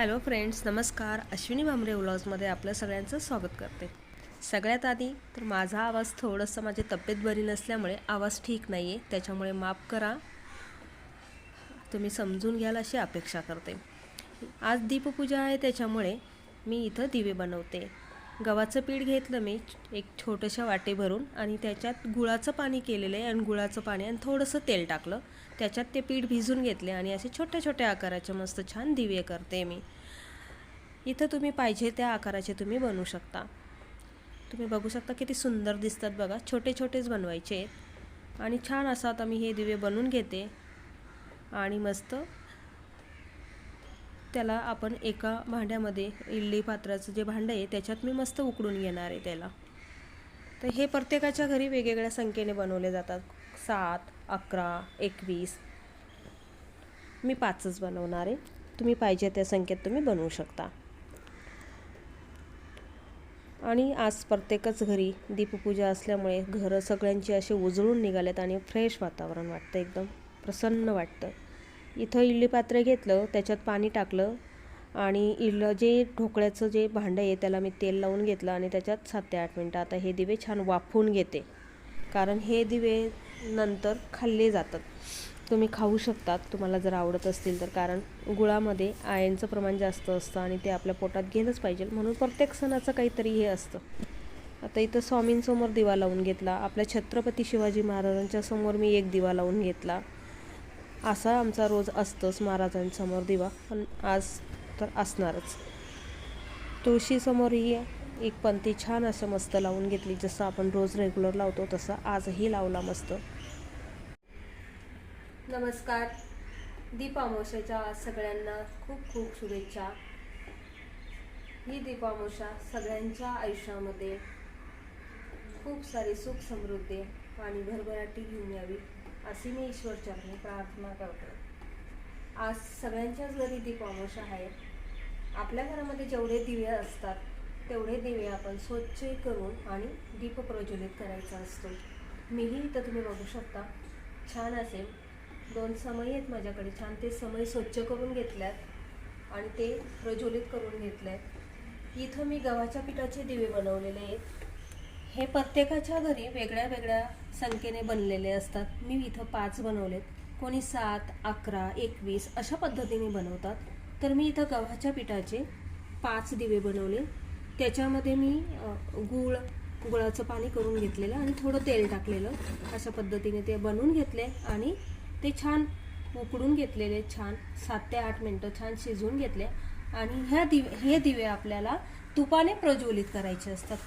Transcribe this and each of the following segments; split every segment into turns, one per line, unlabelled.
Hello friends नमस्कार. अश्विनी भामरे व्लॉग्समध्ये आपलं सगळ्यांचं स्वागत करते. सगळ्यात आधी तर माझा आवाज थोडंसं माझी तब्येत बरी नसल्यामुळे आवाज ठीक नाही आहे त्याच्यामुळे माफ करा. तुम्ही समजून घ्याल अशी अपेक्षा करते. आज दीपपूजा आहे त्याच्यामुळे मी इथं दिवे बनवते. गव्हाचं पीठ घेतलं मी एक छोटंशा वाटे भरून आणि त्याच्यात गुळाचं पाणी केलेलं आहे आणि गुळाचं पाणी आणि थोडंसं तेल टाकलं. त्याच्यात ते पीठ भिजून घेतले आणि असे छोट्या छोट्या आकाराचे मस्त छान दिवे करते मी. इथं तुम्ही पाहिजे त्या आकाराचे तुम्ही बनवू शकता. तुम्ही बघू शकता किती सुंदर दिसतात बघा. छोटे छोटेच बनवायचे आहेत. आणि छान असं आता मी हे दिवे बनवून घेते. आणि मस्त त्याला आपण एका भांड्यामध्ये इडली पात्राचं जे भांडं आहे त्याच्यात मी मस्त उकडून घेणार आहे त्याला. तर हे प्रत्येकाच्या घरी वेगवेगळ्या संख्येने बनवले जातात. सात अकरा एकवीस. मी पाचच बनवणार आहे. तुम्ही पाहिजे त्या संख्येत तुम्ही बनवू शकता. आणि आज प्रत्येकच घरी दीपपूजा असल्यामुळे घरं सगळ्यांची असे उजळून निघालेत आणि फ्रेश वातावरण वाटतं एकदम. प्रसन्न वाटतं. इथं इडली पात्र घेतलं त्याच्यात पाणी टाकलं आणि इडलं जे ढोकळ्याचं जे भांडं आहे त्याला मी तेल लावून घेतलं आणि त्याच्यात सात ते आठ मिनटं आता हे दिवे छान वाफवून घेते. कारण हे दिवे नंतर खाल्ले जातात. तुम्ही खाऊ शकतात तुम्हाला जर आवडत असतील तर. कारण गुळामध्ये आयनचं प्रमाण जास्त असतं आणि ते आपल्या पोटात गेलंच पाहिजे. म्हणून प्रत्येक सणाचं काहीतरी हे असतं. आता इथं स्वामींसमोर दिवा लावून घेतला. आपल्या छत्रपती शिवाजी महाराजांच्या समोर मी एक दिवा लावून घेतला. असा आमचा रोज असतोच महाराजांसमोर दिवा. पण आज तर असणारच. तुळशीसमोरही एक पंथी छान असं मस्त लावून घेतली जसं आपण रोज रेग्युलर लावतो तसं आजही लावला मस्त. नमस्कार. दीपामोशाच्या सगळ्यांना खूप खूप शुभेच्छा. ही दीपामोशा सगळ्यांच्या आयुष्यामध्ये खूप सारी सुख समृद्धी आणि भरभराटी घेऊन यावी. अशी मी ईश्वरचरणी प्रार्थना करते. आज सगळ्यांच्याच घरी दीप अमावस्या आहे. आपल्या घरामध्ये जेवढे दिवे असतात तेवढे दिवे आपण स्वच्छ करून आणि दीप प्रज्वलित करायचा असतो. मीही इथं तुम्ही बघू शकता. छान असेल दोन समय आहेत माझ्याकडे. छान ते समय स्वच्छ करून घेतल्यात आणि ते प्रज्वलित करून घेतले आहेत इथं मी गव्हाच्या पिठाचे दिवे बनवलेले आहेत. हे प्रत्येकाच्या घरी वेगळ्या वेगळ्या संख्येने बनलेले असतात. मी इथं पाच बनवलेत. कोणी सात अकरा एकवीस अशा पद्धतीने बनवतात. तर मी इथं गव्हाच्या पिठाचे पाच दिवे बनवले. त्याच्यामध्ये मी गूळ गुळाचं पाणी करून घेतलेलं आणि थोडं तेल टाकलेलं. अशा पद्धतीने ते बनवून घेतले आणि ते छान उकडून घेतलेले छान सात ते आठ मिनटं छान शिजवून घेतले. आणि ह्या दिवे हे दिवे आपल्याला तुपाने प्रज्वलित करायचे असतात.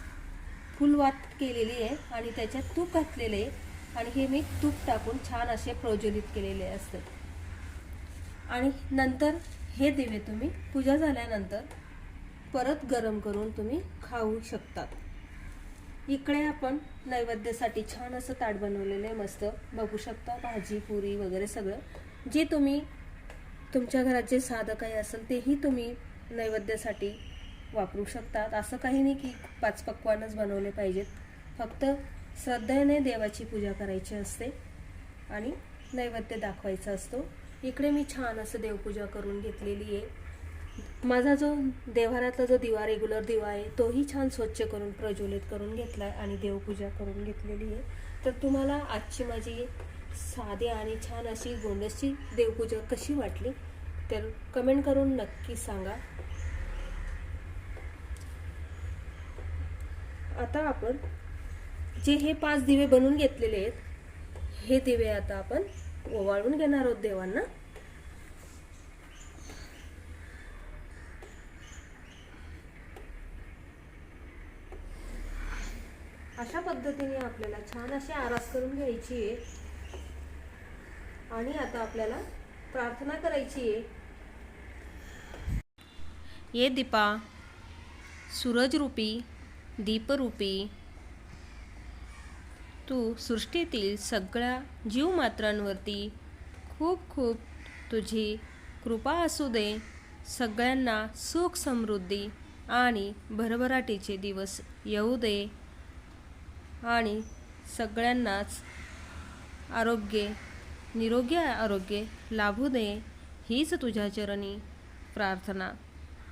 फुलवात केलेली आहे आणि त्याच्यात तूप घातलेले आहे. आणि हे मी तूप टाकून छान असे प्रज्वलित केलेले असतात आणि नंतर हे दिवे तुम्ही पूजा झाल्यानंतर परत गरम करून तुम्ही खाऊ शकतात. इकडे आपण नैवेद्यासाठी छान असं ताट बनवलेलं आहे मस्त. बघू शकता भाजी पुरी वगैरे सगळं. जे तुम्ही तुमच्या घरात जे साधं काही असेल तेही तुम्ही नैवेद्यासाठी वापरू शकतात. असं काही नाही की पाच पक्वानच बनवले पाहिजेत. फक्त श्रद्धेने देवाची पूजा करायची असते आणि नैवेद्य दाखवायचा असतो. इकडे मी छान असं देवपूजा करून घेतलेली आहे. माझा जो देवारातला जो दिवा रेग्युलर दिवा आहे तोही छान स्वच्छ करून प्रज्वलित करून घेतला आहे आणि देवपूजा करून घेतलेली आहे. तर तुम्हाला आजची माझी साधी आणि छान अशी गोंडसची देवपूजा कशी वाटली तर कमेंट करून नक्की सांगा. आता आपण जे हे पाच दिवे बनवून घेतलेले आहेत हे दिवे आता आपण ओवाळून घेणार आहोत देवांना. अशा पद्धतीने आपल्याला छान अशी आरास करून घ्यायची आहे. आणि आता आपल्याला प्रार्थना करायची आहे. ये दीपा सूरजरूपी दीपरूपी. तू सृष्टीतील सगळ्या जीवमात्रांवरती खूप खूप तुझी कृपा असू दे. सगळ्यांना सुख समृद्धी आणि भरभराटीचे दिवस येऊ दे. आणि सगळ्यांनाच आरोग्य निरोगी आरोग्य लाभू दे. हीच तुझ्या चरणी प्रार्थना.